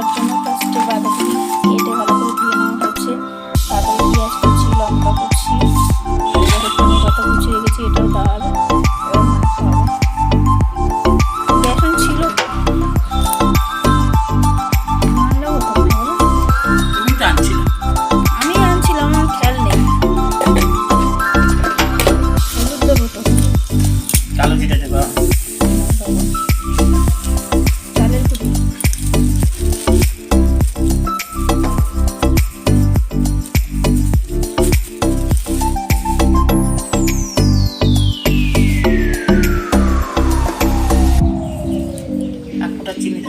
পকোড়া করার জন্য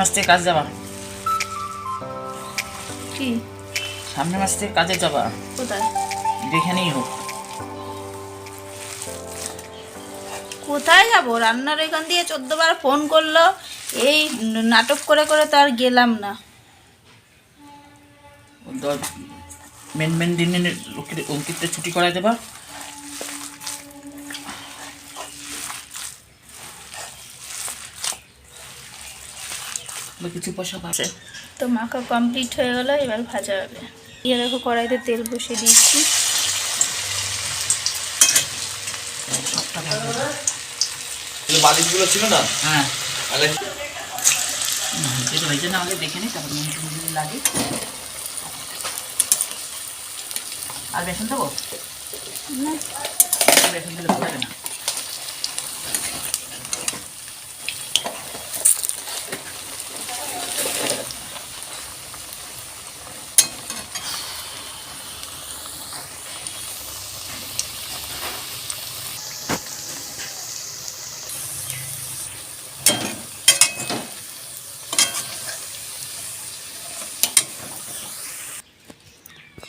মাস থেকে কাজ যাবা। কি? সামনের মাস থেকে কাজে যাবা। কোথায়? যেখানেই হোক। কোথায় যাব? রান্নার এখান দিয়ে চোদ্দ বার ফোন করল। এই নাটক করে করে তো আর গেলাম না। মেন মেন লোকের অঙ্কিতটা ছুটি করাই দেবা। বা কিছু পয়সা পাচ্ছে তো মাখা কমপ্লিট হয়ে গেল এবার ভাজা হবে। ইয়ে দেখো কড়াইতে তেল বসিয়ে দিয়েছি। সবটা ভাজা। বালিশগুলো ছিল না? হ্যাঁ। তাহলে যেটা হয়েছে না আগে দেখে নিই তারপর নুন লাগে। আর বেসন দেবো? বেসন দিলে ভালো না।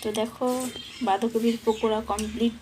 তো দেখো বাঁধাকপির পকোড়া কমপ্লিট